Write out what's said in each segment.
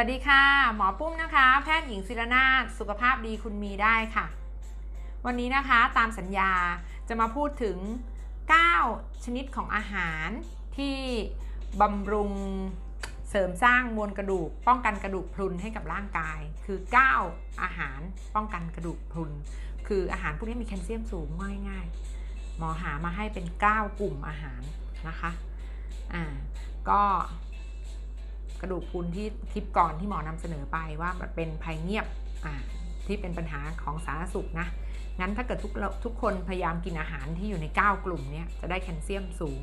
วัสดีค่ะ หมอปุ้มนะคะ แพทย์หญิงศิรนาถสุขภาพดีคุณมีได้ค่ะ วันนี้นะคะตามสัญญาจะมาพูดถึง 9 ชนิดของอาหารที่บำรุงเสริมสร้างมวลกระดูก ป้องกันกระดูกพรุนให้กับร่างกาย คือ 9 อาหารป้องกันกระดูกพรุน คืออาหารพวกนี้มีแคลเซียมสูงง่ายๆหมอหามาให้เป็น 9 กลุ่มอาหารนะคะอ่าก็ กระดูกพุนที่คลิปก่อนที่หมอนำเสนอไปว่าเป็นภัยเงียบที่เป็นปัญหาของสาธารณสุขนะ งั้นถ้าเกิดทุกทุกคนพยายามกินอาหารที่อยู่ใน 9 กลุ่มเนี้ยจะได้แคลเซียมสูง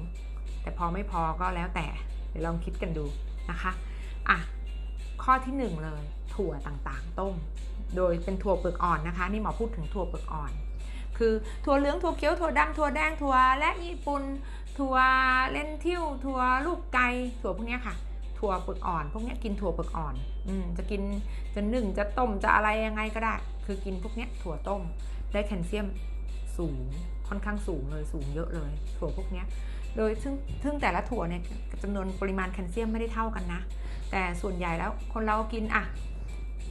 แต่พอไม่พอก็แล้วแต่ เดี๋ยวลองคิดกันดูนะคะอะข้อที่ 1 เลย ถั่วต่างๆ ต้ม โดยเป็นถั่วเปลือกอ่อนนะคะ นี่หมอพูดถึงถั่วเปลือกอ่อน คือถั่วเหลืองถั่วเขียวถั่วดำถั่วแดงถั่วและญี่ปุ่นถั่วเลนทิวถั่วลูกไก่ถั่วพวกนี้ค่ะ ถั่วเปลือกอ่อน พวกนี้กินถั่วเปลือกอ่อนอืมจะกินจะนึ่งจะต้มจะอะไรยังไงก็ได้ คือกินพวกนี้ถั่วต้มได้แคลเซียมสูงค่อนข้างสูงเลยสูงเยอะเลย ถั่วพวกนี้โดยซึ่งซึ่งแต่ละถั่วเนี่ยจำนวนปริมาณแคลเซียมไม่ได้เท่ากันนะ แต่ส่วนใหญ่แล้วคนเรากินอะ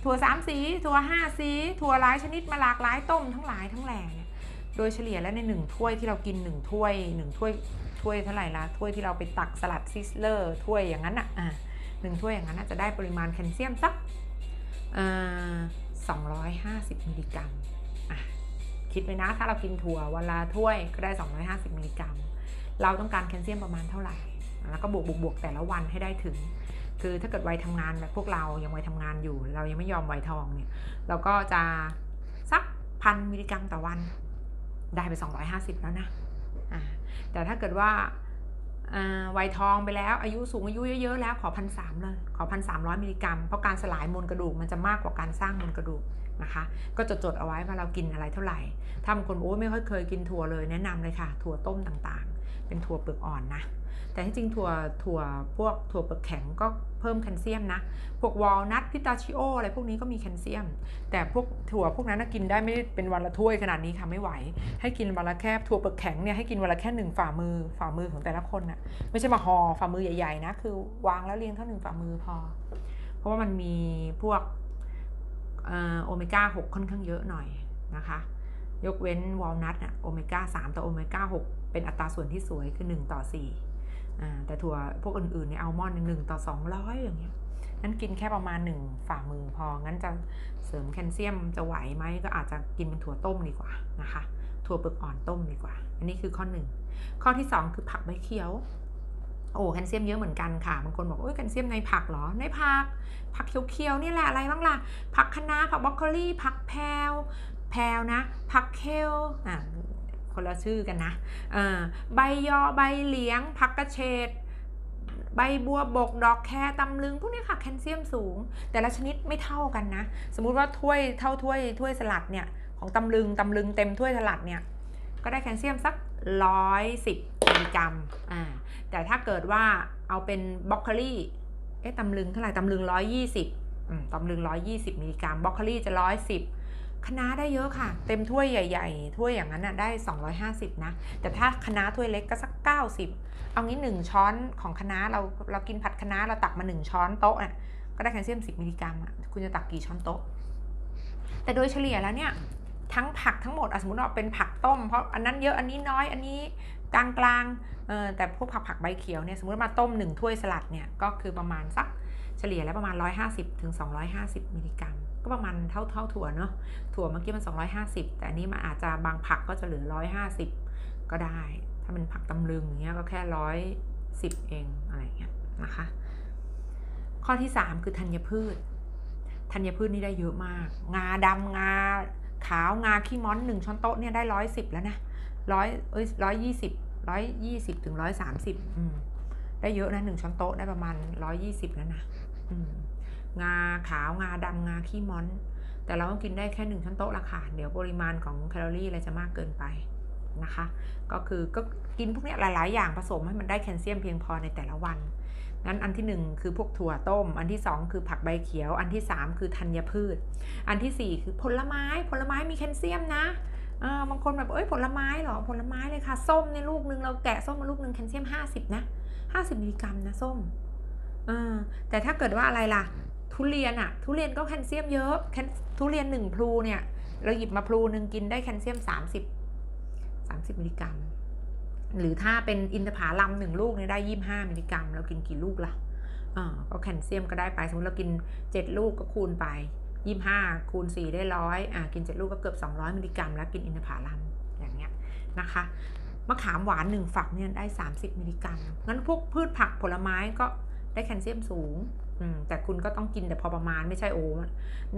ถั่วสามสี ถั่วห้าสี ถั่วหลายชนิดมาหลากหลายต้มทั้งหลายทั้งแหล่เนี่ย โดยเฉลี่ยแล้วในหนึ่งถ้วยที่เรากินหนึ่งถ้วยหนึ่งถ้วยถ้วยเท่าไหร่ละถ้วยที่เราไปตักสลัดซิสเลอร์ถ้วยอย่างนั้นอะหนึ่งถ้วยอย่างนั้นจะได้ปริมาณแคลเซียมสักสองร้อยห้าสิบมิลลิกรัมคิดไว้นะถ้าเรากินถั่ววันละถ้วยก็ได้ 250 มิลลิกรัม เราต้องการแคลเซียมประมาณเท่าไหร่ แล้วก็บวกบวกบวกแต่ละวันให้ได้ถึง คือถ้าเกิดวัยทำงานแบบพวกเรายังวัยทำงานอยู่ เรายังไม่ยอมวัยทองเนี่ยเราก็จะสักพันมิลลิกรัมต่อวัน ได้ไป 250 แล้วนะอ่าแต่ถ้าเกิดว่าวัยทองไปแล้วอายุสูงอายุเยอะๆแล้วขอพันสามเลยขอพันสามร้อยมิลลิกรัมเพราะการสลายมวลกระดูกมันจะมากกว่าการสร้างมวลกระดูกนะคะ ก็จดๆเอาไว้ว่าเรากินอะไรเท่าไหร่ถ้าบางคนโอ้ไม่ค่อยเคยกินถั่วเลยแนะนำเลยค่ะ ถั่วต้มต่างๆ เป็นถั่วเปลือกอ่อนนะ แต่ที่จริงถั่วถั่วพวกถั่วเปลือกแข็งก็เพิ่มแคลเซียมนะ พวกวอลนัทพิตาชิโออะไรพวกนี้ก็มีแคลเซียม แต่พวกถั่วพวกนั้นกินได้ไม่ได้เป็นวันละถ้วยขนาดนี้ค่ะไม่ไหว ให้กินวันละแค่ถั่วเปลือกแข็งเนี่ยให้กินวันละแค่หนึ่งฝ่ามือฝ่ามือของแต่ละคนน่ะไม่ใช่มาห่อฝ่ามือใหญ่ๆนะคือวางแล้วเรียงเท่าหนึ่งฝ่ามือพอ เพราะว่ามันมีพวกโอเมก้า6ค่อนข้างเยอะหน่อยนะคะ ยกเว้นวอลนัทอะโอเมก้า3ต่อโอเมก้า6เป็นอัตราส่วนที่สวยคือ 1 ต่อ4แต่ถั่วพวกอื่นๆในอัลมอนด์หนึ่งต่อ 200 อย่างเงี้ยนั้นกินแค่ประมาณ 1 ฝ่ามือพอ งั้นจะเสริมแคลเซียมจะไหวไหมก็อาจจะกินเป็นถั่วต้มดีกว่านะคะ ถั่วเปลือกอ่อนต้มดีกว่า อันนี้คือข้อ 1 ข้อที่ 2 คือผักใบเขียวโอ้แคลเซียมเยอะเหมือนกันค่ะ บางคนบอกโอ้ยแคลเซียมในผักเหรอ ในผัก ผักเขียวๆนี่แหละอะไรบ้างล่ะ ผักคะน้าผักบรอกโคลีผักแพลว แพลวนะผักเคลอะคนละชื่อกันนะใบยอใบเหลียงผักกระเฉดใบบัวบกดอกแครตำลึง พวกนี้ค่ะแคลเซียมสูง แต่ละชนิดไม่เท่ากันนะ สมมุติว่าถ้วยเท่าถ้วยถ้วยสลัดเนี่ยของตำลึงตำลึงเต็มถ้วยสลัดเนี่ยก็ได้แคลเซียมสักร้อยสิบมิลลิกรัมอ่าแต่ถ้าเกิดว่าเอาเป็นบล็อกโคลี่เอ๊ะตำลึงเท่าไหร่ตำลึงร้อยยี่สิบตำลึงร้อยยี่สิบมิลลิกรัมบล็อกโคลี่จะร้อยสิบ คณะได้เยอะค่ะ เต็มถ้วยใหญ่ ๆ ถ้วยอย่างนั้นน่ะได้ 250 นะ แต่ถ้าคณะถ้วยเล็กก็สัก 90 เอางี้ 1 ช้อนของคณะเราเรากินผัดคณะเราตักมา 1 ช้อนโต๊ะอะก็ได้แคลเซียม 10 มิลลิกรัมอะคุณจะตักกี่ช้อนโต๊ะ แต่โดยเฉลี่ยแล้วเนี่ยทั้งผักทั้งหมดสมมติว่าเป็นผักต้ม เพราะอันนั้นเยอะอันนี้น้อยอันนี้กลางกลางแต่พวกผักผักใบเขียวเนี่ยสมมติมาต้ม 1 ถ้วยสลัดเนี่ยก็คือประมาณสักเฉลี่ยแล้วประมาณ 150ถึง250 มิลลิกรัม ก็ประมาณเท่าเท่าถั่วเนาะถั่วเมื่อกี้มัน 250 แต่อันนี้มันอาจจะบางผักก็จะเหลือ 150 ก็ได้ ถ้าเป็นผักตำลึงอย่างเงี้ยก็แค่110เองอะไรเงี้ยนะคะ ข้อที่ 3 คือธัญพืชธัญพืชนี่ได้เยอะมาก งาดำงาขาวงาขี้ม้อนหนึ่งช้อนโต๊ะเนี่ยได้ร้อยสิบแล้วนะร้อยเอ้ยร้อยยี่สิบร้อยยี่สิบถึงร้อยสามสิบอืมได้เยอะนะหนึ่งช้อนโต๊ะได้ประมาณร้อยยี่สิบแล้วนะอืม งาขาวงาดำงาขี้ม้อน แต่เราก็กินได้แค่หนึ่งช้อนโต๊ะละค่ะ เดี๋ยวปริมาณของแคลอรี่อะไรจะมากเกินไปนะคะ ก็คือก็กินพวกนี้หลาย ๆ อย่างผสมให้มันได้แคลเซียมเพียงพอในแต่ละวันงั้นอันที่ 1 คือพวกถั่วต้ม อันที่ 2 คือผักใบเขียว อันที่ 3 คือธัญพืช อันที่ 4 คือผลไม้ ผลไม้มีแคลเซียมนะบางคนแบบเอ้ยผลไม้เหรอผลไม้เลยค่ะส้มในลูกนึงเราแกะส้มมาลูกนึงแคลเซียม 50 นะ 50 มิลลิกรัมนะส้มแต่ถ้าเกิดว่าอะไรล่ะ ทุเรียนอะทุเรียนก็แคลเซียมเยอะทุเรียนหนึ่งพลูเนี่ย เราหยิบมาพลูหนึ่งกินได้แคลเซียม 30 30 มิลลิกรัม หรือถ้าเป็นอินทผลัมหนึ่งลูกเนี่ยได้25มิลลิกรัม เรากินกี่ลูกล่ะอ่าก็แคลเซียมก็ได้ไป สมมติเรากิน 7 ลูกก็คูณไป 25 คูณ 4 ได้ร้อยอ่ากิน 7 ลูกก็เกือบ 200 มิลลิกรัม แล้วกินอินทผลัมอย่างเงี้ยนะคะมะขามหวานหนึ่งฝักเนี่ยได้ 30 มิลลิกรัมงั้นพวกพืชผักผลไม้ก็ได้แคลเซียมสูง แต่คุณก็ต้องกินแต่พอประมาณไม่ใช่โอ้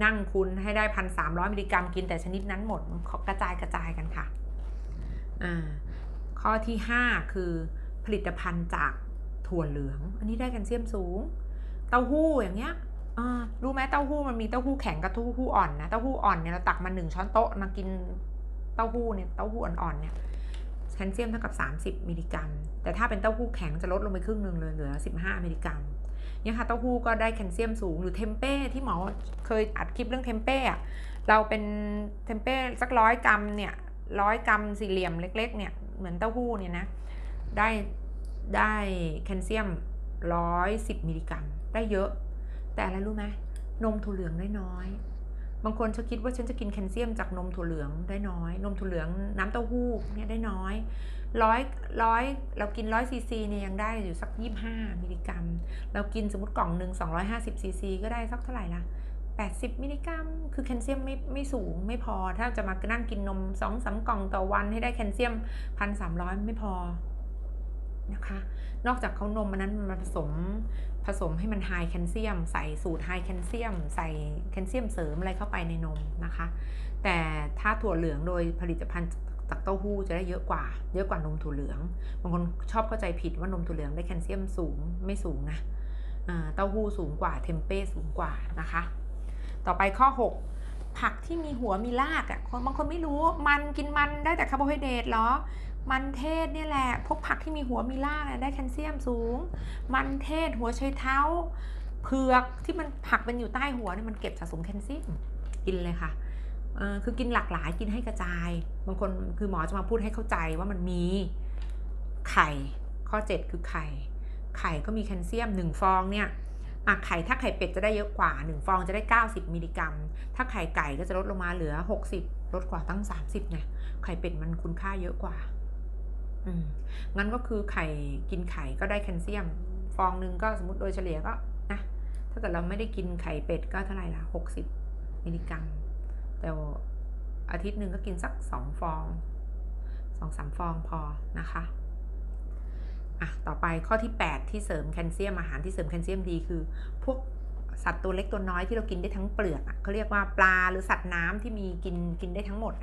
นั่งคุณให้ได้พันสามร้อยมิลลิกรัมกินแต่ชนิดนั้นหมดกระจายกระจายกันค่ะอข้อที่ห้าคือผลิตภัณฑ์จากถั่วเหลือง อันนี้ได้แคลเซียมสูง เต้าหู้อย่างเงี้ยรู้ไหมเต้าหู้มันมีเต้าหู้แข็งกับเต้าหู้อ่อนนะ เต้าหู้อ่อนเนี่ยเราตักมาหนึ่งช้อนโต๊ะมากินเต้าหู้เนี่ยเต้าหู้อ่อนๆเนี่ยแคลเซียมเท่ากับ 30 มิลลิกรัม แต่ถ้าเป็นเต้าหู้แข็งจะลดลงไปครึ่งหนึ่งเลยเหลือ 15 มิลลิกรัม นี่ยค่ะเต้าหู้ก็ได้แคลเซียมสูงหรือเทมเป้ที่หมอเคยอัดคลิปเรื่องเทมเป้อะเราเป็นเทมเป้สักร้อยกรัมเนี่ยร้อยกรัมสี่เหลี่ยมเล็กๆเนี่ยเหมือนเต้าหู้เนี่ยนะได้ได้แคลเซียมร้อยสิบมิลลิกรัมได้เยอะ แต่อะไรรู้ไหมนมถั่วเหลืองได้น้อย บางคนจะคิดว่าฉันจะกินแคลเซียมจากนมถั่วเหลืองได้น้อย นมถั่วเหลืองน้ำเต้าหู้เนี่ยได้น้อยร้อยร้อยเรากินร้อยซีซีเนี่ยยังได้อยู่สักยี่ห้ามิลลิกรัม เรากินสมมติกล่องหนึ่ง250ซีซีก็ได้สักเท่าไหร่ละ80มิลลิกรัม คือแคลเซียมไม่ไม่สูงไม่พอ ถ้าจะมานั่งกินนม2องสากล่องต่อวันให้ได้แคลเซียม1,300ไม่พอ นะคะ นอกจากเขานมมันนั้นมาผสมผสมให้มันไฮแคลเซียม ใส่สูตรไฮแคลเซียม ใส่แคลเซียมเสริมอะไรเข้าไปในนมนะคะ แต่ถ้าถั่วเหลืองโดยผลิตภัณฑ์จากเต้าหู้จะได้เยอะกว่า เยอะกว่านมถั่วเหลือง บางคนชอบเข้าใจผิดว่านมถั่วเหลืองได้แคลเซียมสูงไม่สูงนะเต้าหู้สูงกว่า เทมเป้สูงกว่านะคะ ต่อไปข้อ 6 ผักที่มีหัวมีรากอะ่ะคนบางคนไม่รู้มันกินมันได้แต่คาร์โบไฮเดรตเหรอ มันเทศเนี่ยแหละ พวกผักที่มีหัวมีรากได้แคลเซียมสูง มันเทศหัวไชเท้า เผือกที่มันผักเป็นอยู่ใต้หัวเนี่ยมันเก็บสะสมแคลเซียมกินเลยค่ะคือกินหลากหลายกินให้กระจาย บางคนคือหมอจะมาพูดให้เข้าใจว่ามันมีไข่ข้อ 7 คือไข่ ไข่ก็มีแคลเซียม 1 ฟองเนี่ยอะไข่ถ้าไข่เป็ดจะได้เยอะกว่า 1 ฟองจะได้ 90 มิลลิกรัม ถ้าไข่ไก่ก็จะลดลงมาเหลือ 60 ลดกว่าตั้ง 30ไงไข่เป็ดมันคุณค่าเยอะกว่า งั้นก็คือไข่กินไข่ก็ได้แคลเซียม ฟองหนึ่งก็สมมติโดยเฉลี่ยก็นะถ้าเกิดเราไม่ได้กินไข่เป็ดก็เท่าไหร่ละ60มิลลิกรัม แต่อาทิตย์หนึ่งก็กินสักสองฟองสองสามฟองพอนะคะอะต่อไปข้อที่ 8 ที่เสริมแคลเซียมอาหารที่เสริมแคลเซียมดีคือ พวก สัตว์ตัวเล็กตัวน้อยที่เรากินได้ทั้งเปลือกเขาเรียกว่าปลาหรือสัตว์น้ำที่มีกินกินได้ทั้งหมด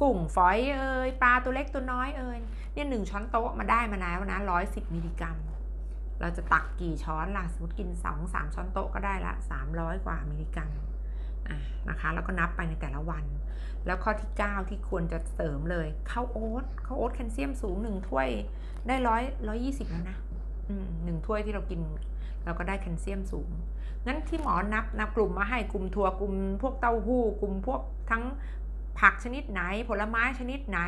กุ้งฝอยเอ่ยปลาตัวเล็กตัวน้อยเอ่ยเนี่ยหนึ่งช้อนโต๊ะมาได้มาแล้วนะร้อยสิบมิลลิกรัม เราจะตักกี่ช้อนล่ะสมมติกินสองสามช้อนโต๊ะก็ได้ละสามร้อยกว่ามิลลิกรัมนะคะแล้วก็นับไปในแต่ละวัน แล้วข้อที่ 9 ที่ควรจะเสริมเลยข้าวโอ๊ตข้าวโอ๊ตแคลเซียมสูงหนึ่งถ้วยได้ร้อยร้อยยี่สิบแล้วนะ หนึ่งถ้วยที่เรากิน เราก็ได้แคลเซียมสูงงั้นที่หมอนับนับกลุ่มมาให้กลุ่มถั่วกลุ่มพวกเต้าหู้กลุ่มพวกทั้งผักชนิดไหน ผลไม้ชนิดไหน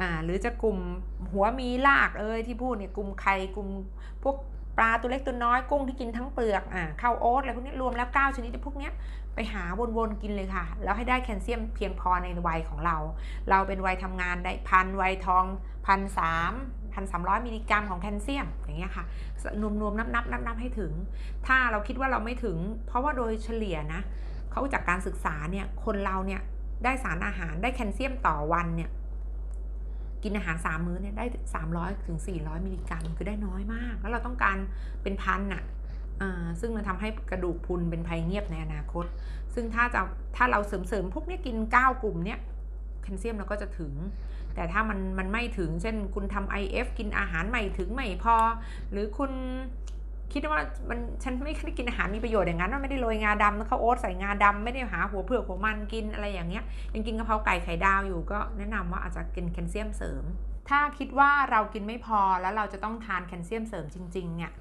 อ่าหรือจะกลุ่มหัวมีรากเอ้ยที่พูดเนี่ยกลุ่มไข่กลุ่มพวกปลาตัวเล็กตัวน้อยกุ้งที่กินทั้งเปลือกอ่าข้าวโอ๊ตอะไรพวกนี้รวมแล้ว 9 ชนิดพวกนี้ ไปหาวนๆกินเลยค่ะ แล้วให้ได้แคลเซียมเพียงพอในวัยของเรา เราเป็นวัยทำงานได้พันวัยทองพันสามพันสามร้อยมิลลิกรัมของแคลเซียมอย่างเงี้ยค่ะนวมนวมนับนับนับนับให้ถึง ถ้าเราคิดว่าเราไม่ถึง เพราะว่าโดยเฉลี่ยนะเขาจากการศึกษาเนี่ยคนเราเนี่ยได้สารอาหารได้แคลเซียมต่อวันเนี่ยกินอาหารสามมื้อเนี่ยได้สามร้อยถึงสี่ร้อยมิลลิกรัม คือได้น้อยมาก แล้วเราต้องการเป็นพันอะ ซึ่งมันทำให้กระดูกพุนเป็นภัยเงียบในอนาคต ซึ่งถ้าจะถ้าเราเสริมเสริมพวกนี้กิน 9 กลุ่มเนี้ยแคลเซียมเราก็จะถึง แต่ถ้ามันมันไม่ถึง เช่น คุณทำ IF กินอาหารไม่ถึงไม่พอ หรือคุณคิดว่ามันฉันไม่ได้กินอาหารมีประโยชน์อย่างนั้นว่าไม่ได้โรยงาดำแล้วเขาโอ๊ตใส่งาดำไม่ได้หาหัวเผือกหัวมันกินอะไรอย่างเงี้ยยังกินกะเพราไก่ไข่ดาวอยู่ก็แนะนำว่าอาจจะกินแคลเซียมเสริม ถ้าคิดว่าเรากินไม่พอแล้วเราจะต้องทานแคลเซียมเสริมจริงๆเนี่ย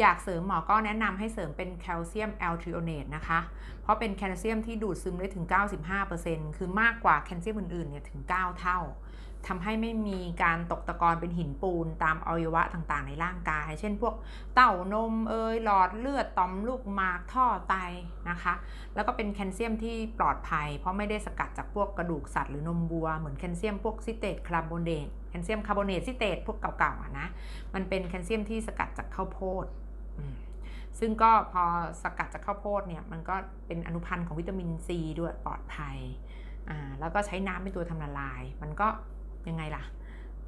อยากเสริมหมอก็แนะนำให้เสริมเป็นแคลเซียมแอลทริโอเนตนะคะ เพราะเป็นแคลเซียมที่ดูดซึมได้ถึง 95%คือมากกว่าแคลเซียมอื่นๆเนี่ยถึง 9 เท่า ทำให้ไม่มีการตกตะกอนเป็นหินปูนตามอวัยวะต่างๆ ในร่างกาย เช่นพวกเต้านมเอยหลอดเลือดต่อมลูกหมากท่อไตนะคะ แล้วก็เป็นแคลเซียมที่ปลอดภัย เพราะไม่ได้สกัดจากพวกกระดูกสัตว์หรือนมวัว เหมือนแคลเซียมพวกซิเตตคาร์บอเนตแคลเซียมคาร์บอเนตซิเตตพวกเก่าๆอะนะมันเป็นแคลเซียมที่สกัดจากข้าวโพดซึ่งก็พอสกัดจากข้าวโพดเนี่ยมันก็เป็นอนุพันธ์ของวิตามินซีด้วยปลอดภัยแล้วก็ใช้น้ำเป็นตัวทำละลาย มันก็ ยังไงล่ะ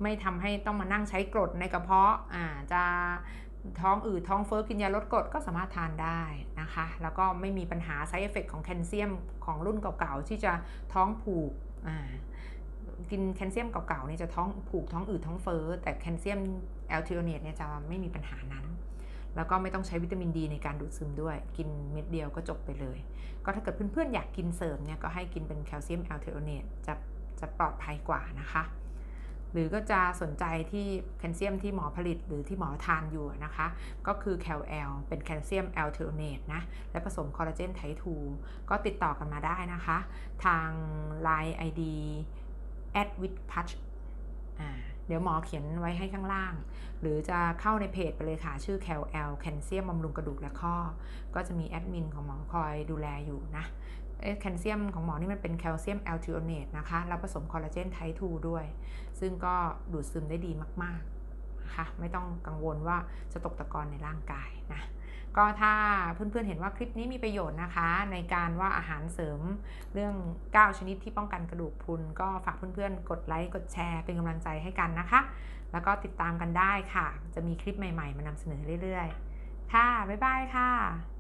ไม่ทำให้ต้องมานั่งใช้กรดในกระเพาะอ่าจะท้องอืดท้องเฟ้อกินยาลดกรดก็สามารถทานได้นะคะ แล้วก็ไม่มีปัญหา side effect ของแคลเซียมของรุ่นเก่าๆ ที่จะท้องผูกอ่ากินแคลเซียมเก่าๆเนี่ยจะท้องผูกท้องอืดท้องเฟ้อแต่แคลเซียมแอลทิโอเนตเนี่ยจะไม่มีปัญหานั้นแล้วก็ไม่ต้องใช้วิตามินดีในการดูดซึมด้วย กินเม็ดเดียวก็จบไปเลย ก็ถ้าเกิดเพื่อนๆอยากกินเสริมเนี่ยก็ให้กินเป็นแคลเซียมแอลเทริโอเนตจะจะปลอดภัยกว่านะคะ หรือก็จะสนใจที่แคลเซียมที่หมอผลิตหรือที่หมอทานอยู่นะคะ ก็คือแคลแอลเป็นแคลเซียมแอลเทอริโอเนตนะ และผสมคอลลาเจนไท2ก็ติดต่อกันมาได้นะคะ ทาง Line ID at with touch เดี๋ยวหมอเขียนไว้ให้ข้างล่าง หรือจะเข้าในเพจไปเลยค่ะ ชื่อ c a l l แคลเซียมบำรุงกระดูกและข้อ ก็จะมีแอดมินของหมอคอยดูแลอยู่นะแคลเซียมของหมอนี่มันเป็นแคลเซียมแอลทริโอเนตนะคะ แล้วผสมคอลลาเจนไท2ด้วย ซึ่งก็ดูดซึมได้ดีมากๆนะคะไม่ต้องกังวลว่าจะตกตะกอนในร่างกายนะก็ถ้าเพื่อนๆเห็นว่าคลิปนี้มีประโยชน์นะคะ ในการว่าอาหารเสริมเรื่อง 9 ชนิดที่ป้องกันกระดูกพรุน ก็ฝากเพื่อนๆ กดไลค์กดแชร์เป็นกำลังใจให้กันนะคะ แล้วก็ติดตามกันได้ค่ะ จะมีคลิปใหม่ๆ มานำเสนอเรื่อยๆ ค่ะ บ๊ายบายค่ะ